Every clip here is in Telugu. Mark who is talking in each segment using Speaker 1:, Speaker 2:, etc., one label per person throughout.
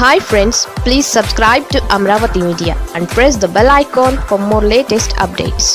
Speaker 1: Hi friends please subscribe to Amaravati media and press the bell icon for more latest updates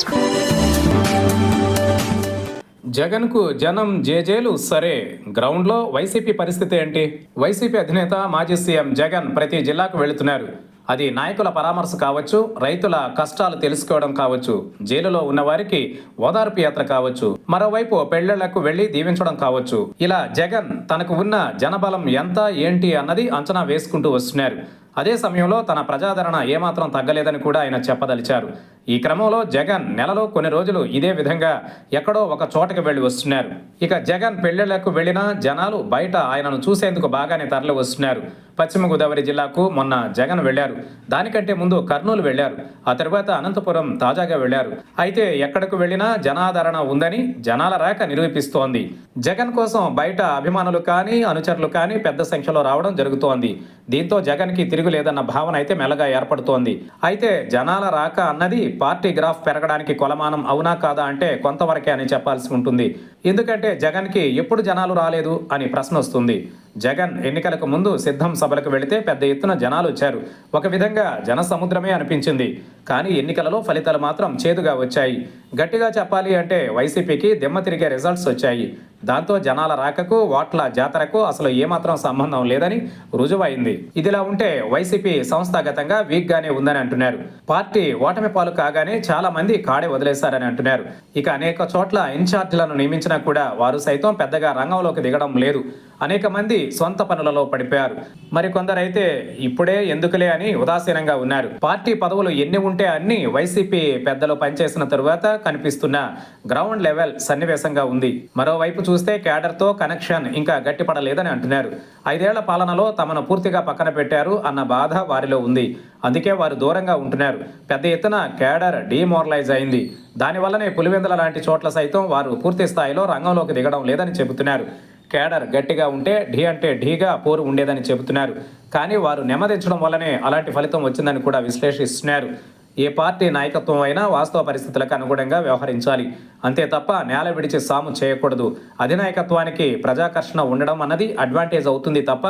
Speaker 2: జగన్కు జనం జేజేలు సరే. గ్రౌండ్లో వైసీపీ పరిస్థితి ఏంటి? వైసీపీ అధినేత మాజీ సీఎం జగన్ ప్రతి జిల్లాకు వెళుతున్నారు. అది నాయకుల పరామర్శ కావచ్చు రైతుల కష్టాలు తెలుసుకోవడం కావచ్చు జైలులో ఉన్న వారికి ఓదార్పు యాత్ర కావచ్చు మరోవైపు పెళ్ళిళ్ళకు వెళ్ళి దీవించడం కావచ్చు. ఇలా జగన్ తనకు ఉన్న జనబలం ఎంత ఏంటి అన్నది అంచనా వేసుకుంటూ వస్తున్నారు. అదే సమయంలో తన ప్రజాదరణ ఏమాత్రం తగ్గలేదని కూడా ఆయన చెప్పదలిచారు. ఈ క్రమంలో జగన్ నెలలో కొన్ని రోజులు ఇదే విధంగా ఎక్కడో ఒక చోటకి వెళ్ళి వస్తున్నారు. ఇక జగన్ పెళ్ళిళ్ళకు వెళ్ళిన జనాలు బయట ఆయనను చూసేందుకు బాగానే తరలి వస్తున్నారు. పశ్చిమ గోదావరి జిల్లాకు మొన్న జగన్ వెళ్ళారు దానికంటే ముందు కర్నూలు వెళ్ళారు ఆ తర్వాత అనంతపురం తాజాగా వెళ్ళారు అయితే ఎక్కడకు వెళ్ళినా జనాదరణ ఉందని జనాల రాక నిరూపిస్తోంది. జగన్ కోసం బయట అభిమానులు కానీ అనుచరులు కానీ పెద్ద సంఖ్యలో రావడం జరుగుతోంది. దీంతో జగన్కి తిరుగులేదన్న భావన అయితే మెల్లగా ఏర్పడుతోంది. అయితే జనాల రాక అన్నది పార్టీ గ్రాఫ్ పెరగడానికి కొలమానం అవునా కాదా అంటే కొంతవరకే అని చెప్పాల్సి ఉంటుంది. ఎందుకంటే జగన్కి ఎప్పుడు జనాలు రాలేదు అని ప్రశ్న వస్తుంది. జగన్ ఎన్నికలకు ముందు సిద్ధం సభలకు వెళితే పెద్ద ఎత్తున జనాలు వచ్చారు. ఒక విధంగా జన సముద్రమే అనిపించింది. కానీ ఎన్నికలలో ఫలితాలు మాత్రం చేదుగా వచ్చాయి. గట్టిగా చెప్పాలి అంటే వైసీపీకి దిమ్మ తిరిగే రిజల్ట్స్ వచ్చాయి. దాంతో జనాల రాకకు ఓట్ల జాతరకు అసలు ఏమాత్రం సంబంధం లేదని రుజువైంది. ఇదిలా ఉంటే వైసీపీ సంస్థాగతంగా వీక్గానే ఉందని అంటున్నారు. పార్టీ ఓటమి పాలు కాగానే చాలా మంది కాడే వదిలేశారని అంటున్నారు. ఇక అనేక చోట్ల ఇన్ఛార్జీలను నియమించినా కూడా వారు సైతం పెద్దగా రంగంలోకి దిగడం లేదు. అనేక మంది సొంత పనులలో పడిపోయారు. మరి కొందరైతే ఇప్పుడే ఎందుకులే అని ఉదాసీనంగా ఉన్నారు. పార్టీ పదవులు ఎన్ని ఉంటే అన్ని వైసీపీ పెద్దలు పనిచేసిన తరువాత కనిపిస్తున్న గ్రౌండ్ లెవెల్ సన్నివేశంగా ఉంది. మరోవైపు చూస్తే క్యాడర్తో కనెక్షన్ ఇంకా గట్టిపడలేదని అంటున్నారు. ఐదేళ్ళ పాలనలో తమను పూర్తిగా పక్కన పెట్టారు అన్న బాధ వారిలో ఉంది. అందుకే వారు దూరంగా ఉంటున్నారు. పెద్ద ఎత్తున క్యాడర్ డీమోరలైజ్ అయింది. దానివల్లనే పులివెందుల లాంటి చోట్ల సైతం వారు పూర్తి స్థాయిలో రంగంలోకి దిగడం లేదని చెబుతున్నారు. కేడర్ గట్టిగా ఉంటే ఢీ అంటే ఢీగా పోరు ఉండేదని చెబుతున్నారు. కానీ వారు నెమ్మదించడం వల్లనే అలాంటి ఫలితం వచ్చిందని కూడా విశ్లేషిస్తున్నారు. ఏ పార్టీ నాయకత్వం అయినా వాస్తవ పరిస్థితులకు అనుగుణంగా వ్యవహరించాలి. అంతే తప్ప నేల విడిచి సాము చేయకూడదు. అధినాయకత్వానికి ప్రజాకర్షణ ఉండడం అన్నది అడ్వాంటేజ్ అవుతుంది తప్ప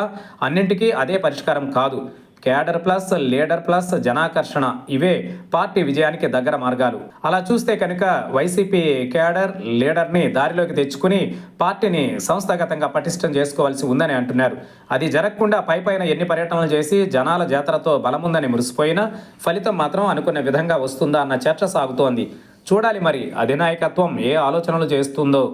Speaker 2: అన్నింటికీ అదే పరిష్కారం కాదు. క్యాడర్ ప్లస్ లీడర్ ప్లస్ జనాకర్షణ ఇవే పార్టీ విజయానికి దగ్గర మార్గాలు. అలా చూస్తే కనుక వైసీపీ క్యాడర్ లీడర్ని దారిలోకి తెచ్చుకుని పార్టీని సంస్థాగతంగా పటిష్టం చేసుకోవాల్సి ఉందని అంటున్నారు. అది జరగకుండా పై పైన ఎన్ని పర్యటనలు చేసి జనాల జాతరతో బలముందని మురిసిపోయినా ఫలితం మాత్రం అనుకున్న విధంగా వస్తుందా అన్న చర్చ సాగుతోంది. చూడాలి మరి అధినాయకత్వం ఏ ఆలోచనలు చేస్తుందో.